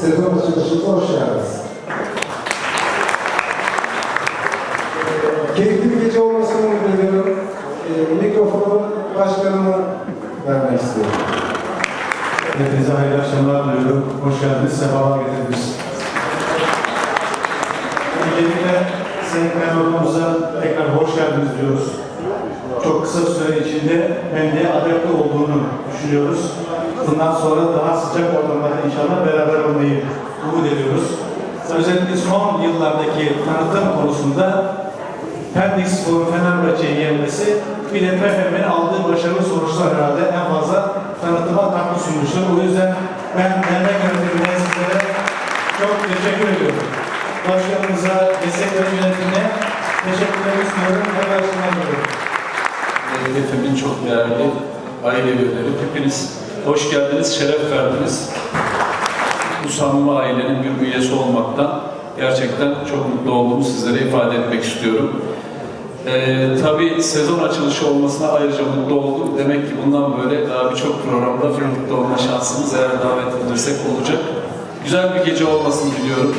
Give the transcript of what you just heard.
sezon açılışımıza hoş geldiniz. Keyifli bir gece olmasını umut ediyorum. Ee, mikrofonu başkanıma vermek istiyorum. Hepinize hayırlı akşamlar diliyorum. Hoş geldiniz, sefalar getirdiniz. Öncelikle Sayın Kaymakamımıza tekrar hoş geldiniz diyoruz. Çok kısa süre içinde kendi adapte olduğunu düşünüyoruz. Bundan sonra daha sıcak ortamlarda inşallah beraber olmayı umut ediyoruz. Özellikle son yıllardaki tanıtım konusunda Pendik Spor Fenerbahçe'yi yenmesi bir de PFM'nin aldığı başarılı sonuçlar herhalde en fazla tanıtıma katkı sunmuştur. O yüzden ben dernek yönetimine sizlere çok teşekkür ediyorum. Başkanımıza, destek yönetimine teşekkürler sunuyorum. Hayırlı akşamlar diliyorum. Hedefimin çok değerli aile üyeleri. Hepiniz hoş geldiniz, şeref verdiniz. Bu samimi ailenin bir üyesi olmaktan gerçekten çok mutlu olduğumu sizlere ifade etmek istiyorum. Ee, tabii sezon açılışı olmasına ayrıca mutlu oldum. Demek ki bundan böyle daha birçok programda birlikte olma şansımız eğer davet edilirsek olacak. Güzel bir gece olmasını diliyorum.